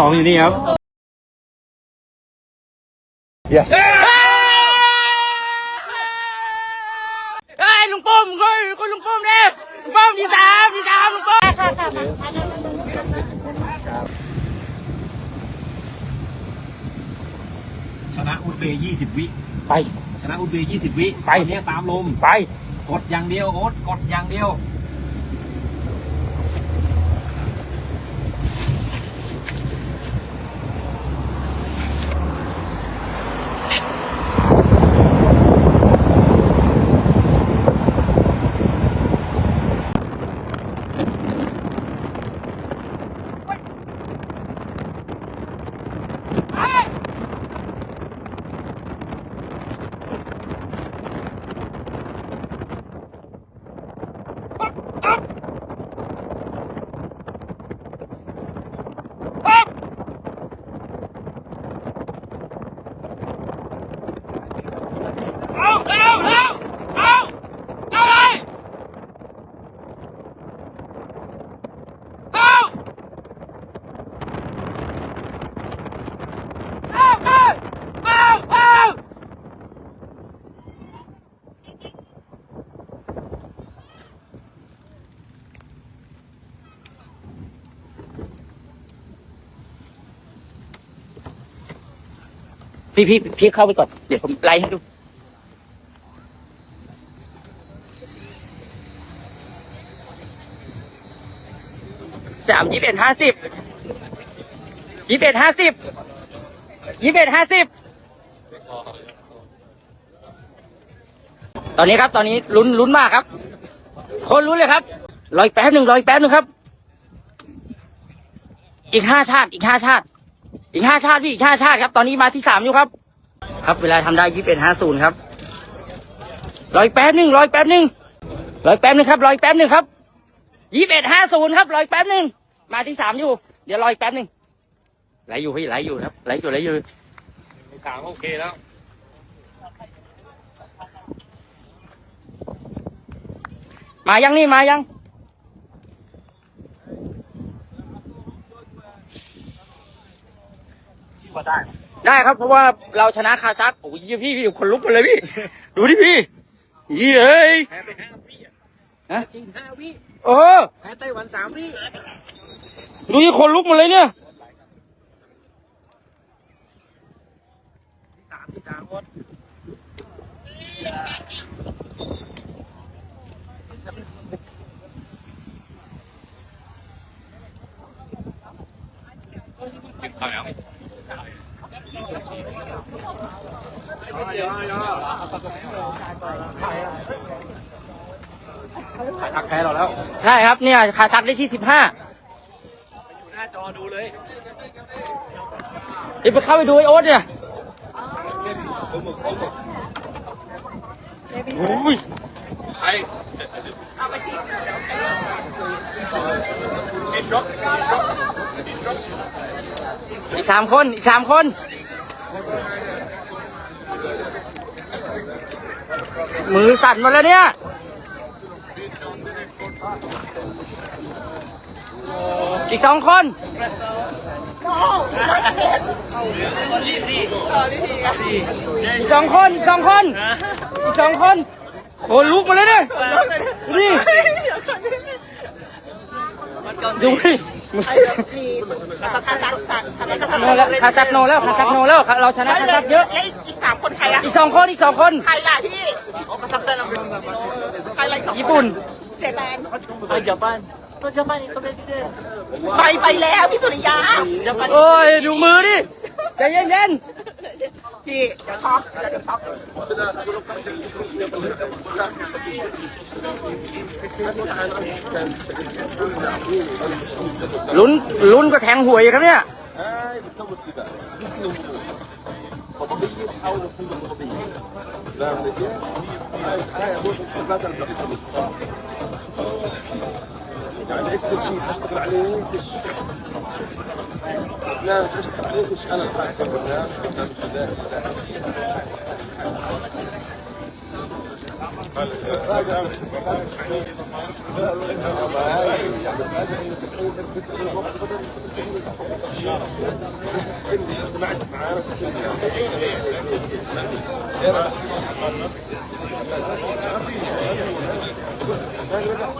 สองอยู่นี่ครับ yes เฮ้ยลุงปุ้มคุณคุณลุงปุ้มเนี่ยลุงปุ้มที่สามที่สามลุงปุ้มชนะอุซเบย์20วิ ไป ชนะอุซเบย์20วิ ไปตอนนี้ตามลม ไป กดอย่างเดียวโอ๊ตกดอย่างเดียว เอาเอาเอาเอาเอาเลยเอาเอาเอาเอาเอา พี่พี่พี่เข้าไปก่อน เดี๋ยวผมไล่ให้ดู สามยี่สิบเอ็ดห้าสิบยี่สิบเอ็ดห้าสิบยี่สิบเอ็ดห้าสิบตอนนี้ครับ ตอนนี้ลุ้นลุ้นมากครับ คนลุ้นเลยครับ รออีกแป๊บหนึ่งรออีกแป๊บหนึ่งครับ อีกห้าชาติ อีกห้าชาติ อีกห้าชาติพี่อีกห้าชาติครับ ตอนนี้มาที่สามอยู่ครับ ครับเวลาทำได้ยี่สิบเอ็ดห้าศูนย์ครับรออีกแป๊บหนึ่งรออีกแป๊บหนึ่งรออีกแป๊บหนึ่งครับรออีกแป๊บหนึ่งครับยี่สิบเอ็ดห้าศูนย์ครับรออีกแป๊บหนึ่งมาที่สามอยู่ เดี๋ยวรออีกแป๊บหนึ่งไหลอยู่พี่ไหลอยู่ครับไหลอยู่ไหลอยู่สามโอเคแล้วมายังนี่มายัง ที่ว่าได้ ได้ครับเพราะว่าเราชนะคาซัคโอ้ยพี่พี่คนลุกหมดเลยพี่ ดูดิพี่ยี่เอ้ยแพ้ไปห้าวิอะฮะจริงห้าวิเออแพ้ไต้หวันสามวิดูที่คนลุกหมดเลยเนี่ยสามที่สามโอ๊ตคา ซัคแพ้เราแล้ว ใช่ครับเนี่ยคาซัคได้ที่สิบห้าอยู่หน้าจอดูเลยเดี๋ยวไปเข้าไปดูไอโอ๊ตเนี่ยโอ้ยอี อีกสามคน อีกสามคน มือสั่นหมดแล้วเนี่ย อีกสองคนอีกสองคน อีกสองคน อีกสองคน โคนลุกมาเลยเนี่ยนี่ดูดิคาซักโนแล้วคาซักโนแล้วเราชนะคาซักเยอะแล้วอีกสามคนใครอะอีกสองคนอีกสองคนใครล่ะพี่ใครล่ะอีกสองคนญี่ปุ่นเจแปนไปญี่ปุ่นตัวญี่ปุ่นไปไปแล้วพี่สุริยาโอ้ยดูมือดิใจเย็น พี่เดี๋ยวช็อกเดี๋ยวช็อก ๆลุ้นลุ้นก็แทงหวยครับเนี่ย يعني اكثر شيء اشتغل عليه مش لا ليش مش أنا اللي الحاكم ولا مش لا أيوه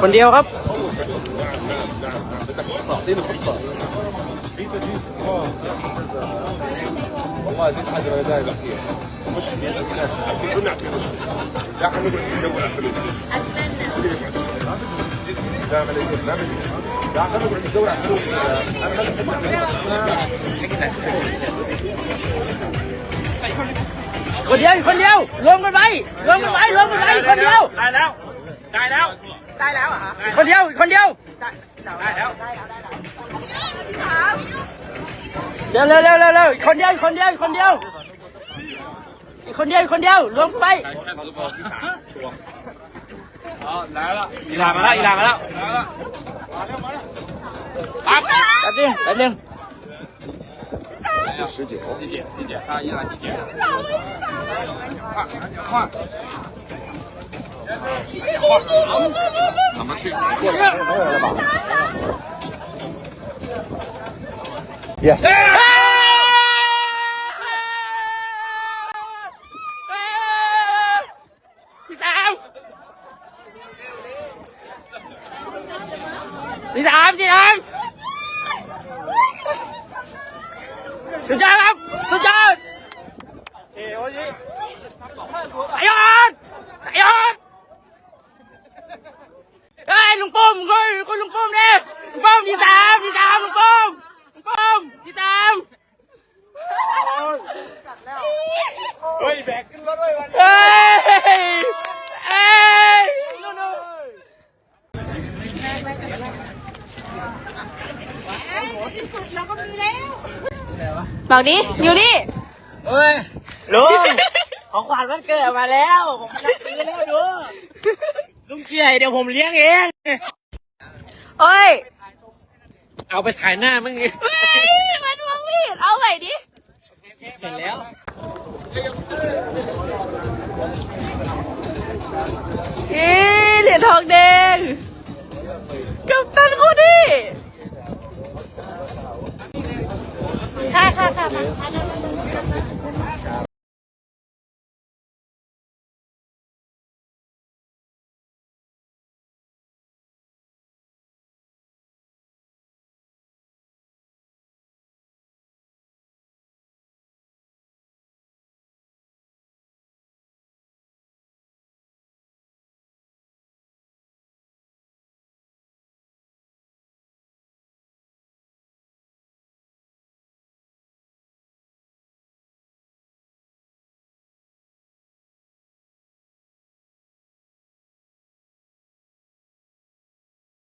คนเดียวครับ والله زين حاجه انا دايما فيها مش كنا نعطي مش لا خلينا ندور على الفلوس لا ما لقيت لا لا خلينا نقعد ندور على الفلوس คนเดียวคนเดียวรวมกันไว้รวมกันไว้รวมกันไว้คนเดียวได้แล้ว ได้แล้ว ได้แล้วเหรอคะคนเดียวคนเดียว ได้เดี๋ยวได้แล้วเร็วเร็วเร็วเร็วเร็วคนเดียวคนเดียวคนเดียวคนเดียวคนเดียวรวมกันไปอีลามาแล้วอีลามาแล้วปั๊บแป๊บนึงแป๊บนึง 十九，一姐，一姐，啊，一，一。了？你咋？换，换，换，怎么去？去，没有了吧？Yes。 มคุณคุณลุงปุ้มเนี่ยลุงปุ้มที่สามที่สามลุงปุ้มลุงปุ้มที่สามเฮ้ยแบกขึ้นรถด้วยวันเฮ้ยเฮ้ยนู่นๆบอกดิอยู่นี่เฮ้ยลุงของขวัญวันเกิดมาแล้ว ผมจะซื้อแล้วลุงลุงเกียร์เดี๋ยวผมเลี้ยงเอง เอ้ย เอาไปถ่ายหน้ามึงอีกเฮ้ย มันมองไม่เห็นเอาใหม่ดิ เห็นแล้ว อีเหรียญทองแดง กับตันคนนี้ค่ะค่ะค่ะ